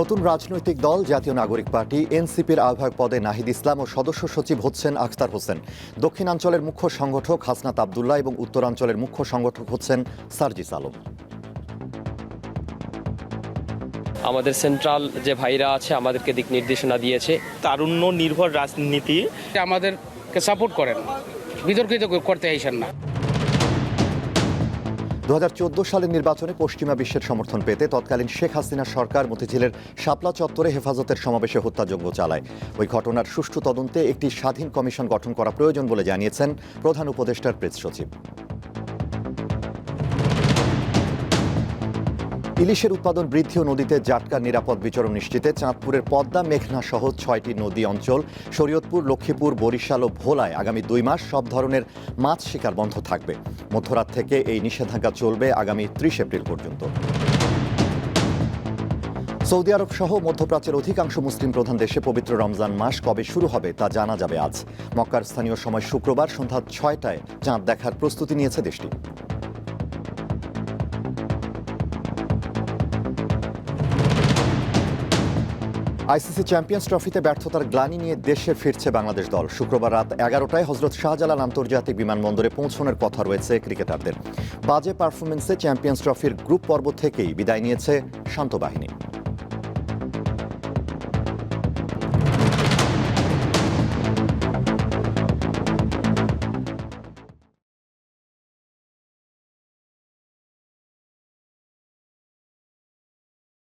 নতুন রাজনৈতিক দল জাতীয় নাগরিক পার্টি এনসিপির আহ্বায়ক পদে নাহিদ ইসলাম ও সদস্য সচিব হচ্ছেন আখতার হোসেন। দক্ষিণাঞ্চলের মুখ্য সংগঠক হাসনাত আবদুল্লাহ এবং উত্তরাঞ্চলের মুখ্য সংগঠক হচ্ছেন সার্জিস আলম। আমাদের সেন্ট্রাল যে ভাইরা আছে আমাদেরকে দিক নির্দেশনা দিয়েছে। তারুণ্য নির্ভর রাজনীতি আমাদেরকে সাপোর্ট করেন। বিতর্কিত করতে আইসেন না। দু হাজার চৌদ্দ সালের নির্বাচনে পশ্চিমা বিশ্বের সমর্থন পেতে তৎকালীন শেখ হাসিনার সরকার মতিঝিলের শাপলা চত্বরে হেফাজতের সমাবেশে হত্যাযজ্ঞ চালায়। ওই ঘটনার সুষ্ঠু তদন্তে একটি স্বাধীন কমিশন গঠন করা প্রয়োজন বলে জানিয়েছেন প্রধান উপদেষ্টার প্রেস সচিব। ইলিশের উৎপাদন বৃদ্ধি ও নদীতে জাটকার নিরাপদ বিচরণ নিশ্চিতে চাঁদপুরের পদ্মা, মেঘনা সহ ছয়টি নদী অঞ্চল, শরীয়তপুর, লক্ষ্মীপুর, বরিশাল ও ভোলায় আগামী দুই মাস সব ধরনের মাছ শিকার বন্ধ থাকবে। মধ্যরাত থেকে এই নিষেধাজ্ঞা চলবে আগামী ত্রিশ এপ্রিল পর্যন্ত। সৌদি আরব সহ মধ্যপ্রাচ্যের অধিকাংশ মুসলিম প্রধান দেশে পবিত্র রমজান মাস কবে শুরু হবে তা জানা যাবে আজ। মক্কার স্থানীয় সময় শুক্রবার সন্ধ্যা ছয়টায় চাঁদ দেখার প্রস্তুতি নিয়েছে দেশটি। আইসিসি চ্যাম্পিয়ন্স ট্রফিতে ব্যর্থতার গ্লানি নিয়ে দেশে ফিরছে বাংলাদেশ দল। শুক্রবার রাত এগারোটায় হজরত শাহজালাল আন্তর্জাতিক বিমানবন্দরে পৌঁছানোর কথা রয়েছে ক্রিকেটারদের। বাজে পারফরমেন্সে চ্যাম্পিয়ন্স ট্রফির গ্রুপ পর্ব থেকেই বিদায় নিয়েছে শান্ত বাহিনী।